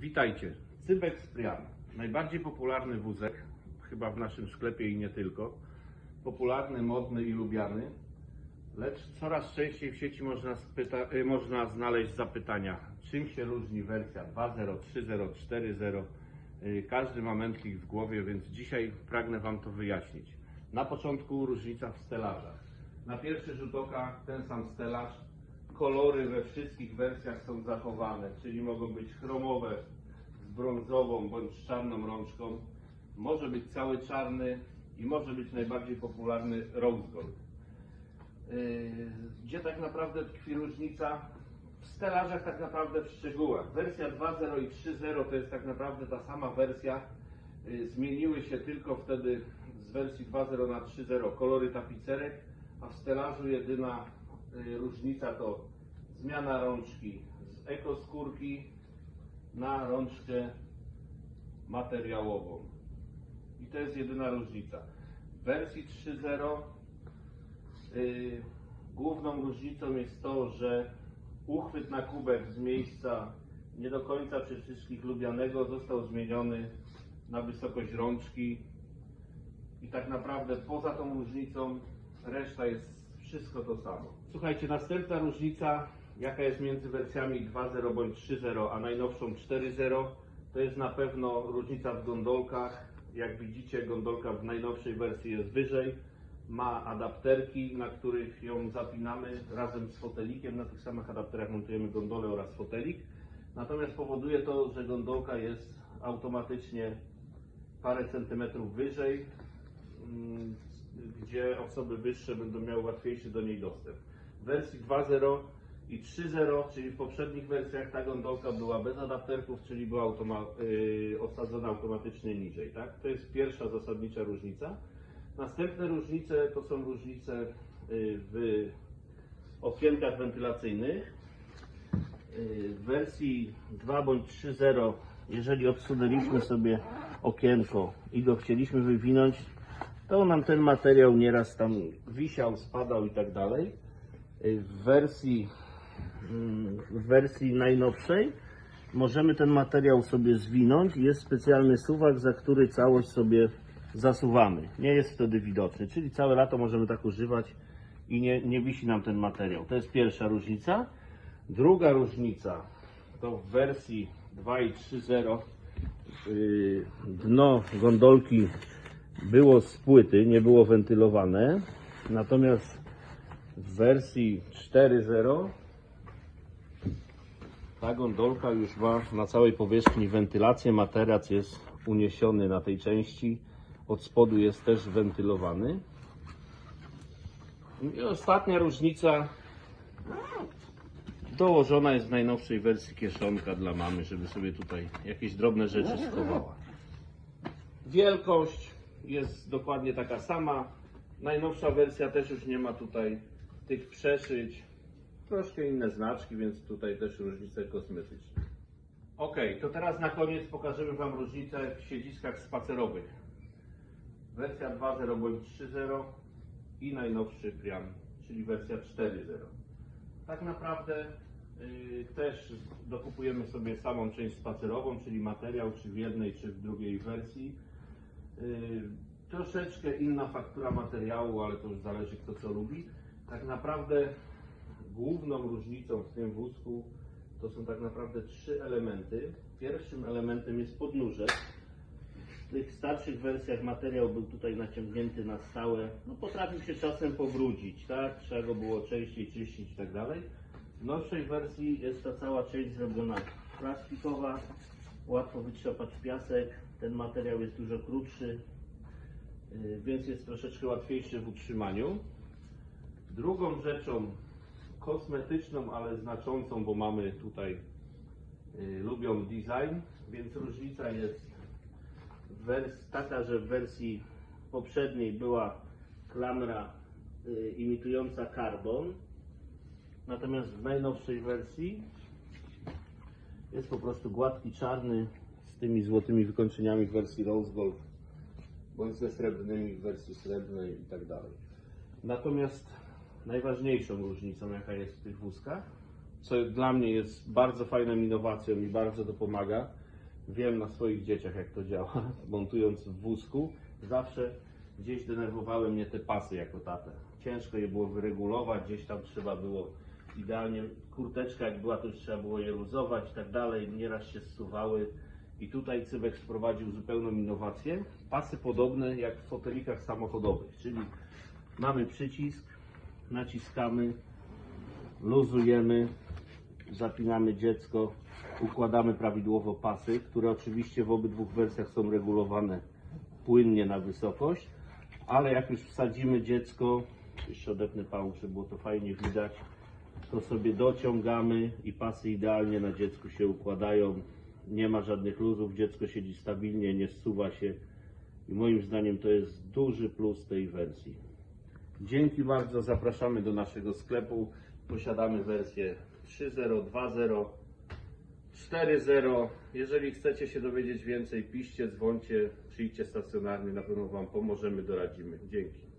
Witajcie. Cybex Priam. Najbardziej popularny wózek, chyba w naszym sklepie i nie tylko. Popularny, modny i lubiany. Lecz coraz częściej w sieci można, spyta- y, można znaleźć zapytania, czym się różni wersja 2.0, 3.0, 4.0. Y, Każdy ma mętlik w głowie, więc dzisiaj pragnę Wam to wyjaśnić. Na początku różnica w stelażach. Na pierwszy rzut oka ten sam stelaż. Kolory we wszystkich wersjach są zachowane, czyli mogą być chromowe z brązową bądź czarną rączką. Może być cały czarny i może być najbardziej popularny rose gold. Yy, Gdzie tak naprawdę tkwi różnica? W stelażach tak naprawdę w szczegółach. Wersja 2.0 i 3.0 to jest tak naprawdę ta sama wersja. Yy, Zmieniły się tylko wtedy z wersji 2.0 na 3.0 kolory tapicerek, a w stelażu jedyna różnica to zmiana rączki z ekoskórki na rączkę materiałową. I to jest jedyna różnica. W wersji 3.0 y, główną różnicą jest to, że uchwyt na kubek z miejsca nie do końca przez wszystkich lubianego został zmieniony na wysokość rączki i tak naprawdę poza tą różnicą reszta jest wszystko to samo. Słuchajcie, następna różnica, jaka jest między wersjami 2.0 bądź 3.0, a najnowszą 4.0, to jest na pewno różnica w gondolkach. Jak widzicie, gondolka w najnowszej wersji jest wyżej, ma adapterki, na których ją zapinamy razem z fotelikiem. Na tych samych adapterach montujemy gondolę oraz fotelik. Natomiast powoduje to, że gondolka jest automatycznie parę centymetrów wyżej, mm, gdzie osoby wyższe będą miały łatwiejszy do niej dostęp. W wersji 2.0 i 3.0, czyli w poprzednich wersjach ta gondolka była bez adapterków, czyli była automa- yy, osadzona automatycznie niżej. Tak? To jest pierwsza zasadnicza różnica. Następne różnice to są różnice yy, w okienkach wentylacyjnych. Yy, W wersji 2 bądź 3.0, jeżeli odsunęliśmy sobie okienko i go chcieliśmy wywinąć, to nam ten materiał nieraz tam wisiał, spadał i tak dalej. Yy, W wersji, mm, w wersji najnowszej możemy ten materiał sobie zwinąć. Jest specjalny suwak, za który całość sobie zasuwamy. Nie jest wtedy widoczny, czyli całe lato możemy tak używać i nie, nie wisi nam ten materiał. To jest pierwsza różnica. Druga różnica to w wersji 2 i 3.0 yy, dno gondolki było z płyty, nie było wentylowane. Natomiast w wersji 4.0 ta gondolka już ma na całej powierzchni wentylację, materac jest uniesiony na tej części, od spodu jest też wentylowany. I ostatnia różnica dołożona jest w najnowszej wersji kieszonka dla mamy, żeby sobie tutaj jakieś drobne rzeczy schowała. Wielkość jest dokładnie taka sama. Najnowsza wersja też już nie ma tutaj tych przeszyć. Troszkę inne znaczki, więc tutaj też różnice kosmetyczne. Ok, to teraz na koniec pokażemy Wam różnicę w siedziskach spacerowych. Wersja 2.0 bądź 3.0 i najnowszy Priam, czyli wersja 4.0. Tak naprawdę y, też dokupujemy sobie samą część spacerową, czyli materiał, czy w jednej, czy w drugiej wersji. Y, troszeczkę inna faktura materiału, ale to już zależy kto co lubi. Tak naprawdę główną różnicą w tym wózku to są tak naprawdę trzy elementy. Pierwszym elementem jest podnóże. W tych starszych wersjach materiał był tutaj naciągnięty na stałe. No, potrafił się czasem powrócić, tak? Trzeba go było częściej czyścić i tak dalej. W nowszej wersji jest ta cała część zrobiona plastikowa, łatwo wytrzepać piasek. Ten materiał jest dużo krótszy, yy, więc jest troszeczkę łatwiejszy w utrzymaniu. Drugą rzeczą kosmetyczną, ale znaczącą, bo mamy tutaj y, lubią design, więc różnica jest taka, że w wersji poprzedniej była klamra y, imitująca karbon, natomiast w najnowszej wersji jest po prostu gładki czarny z tymi złotymi wykończeniami w wersji Rose Gold, bądź ze srebrnymi w wersji srebrnej i tak dalej. Natomiast najważniejszą różnicą, jaka jest w tych wózkach, co dla mnie jest bardzo fajną innowacją i bardzo to pomaga, wiem na swoich dzieciach jak to działa, montując w wózku, zawsze gdzieś denerwowały mnie te pasy jako tatę. Ciężko je było wyregulować, gdzieś tam trzeba było idealnie, kurteczka jak była, to już trzeba było je luzować i tak dalej, nieraz się zsuwały. I tutaj Cybek wprowadził zupełną innowację. Pasy podobne jak w fotelikach samochodowych, czyli mamy przycisk, naciskamy, luzujemy, zapinamy dziecko, układamy prawidłowo pasy, które oczywiście w obydwu wersjach są regulowane płynnie na wysokość, ale jak już wsadzimy dziecko, jeszcze odepnę pałą, żeby było to fajnie widać, to sobie dociągamy i pasy idealnie na dziecku się układają. Nie ma żadnych luzów, dziecko siedzi stabilnie, nie zsuwa się i moim zdaniem to jest duży plus tej wersji. Dzięki bardzo, zapraszamy do naszego sklepu. Posiadamy wersję 3.0, 2.0, 4.0. Jeżeli chcecie się dowiedzieć więcej, piszcie, dzwońcie, przyjdźcie stacjonarnie, na pewno Wam pomożemy, doradzimy. Dzięki.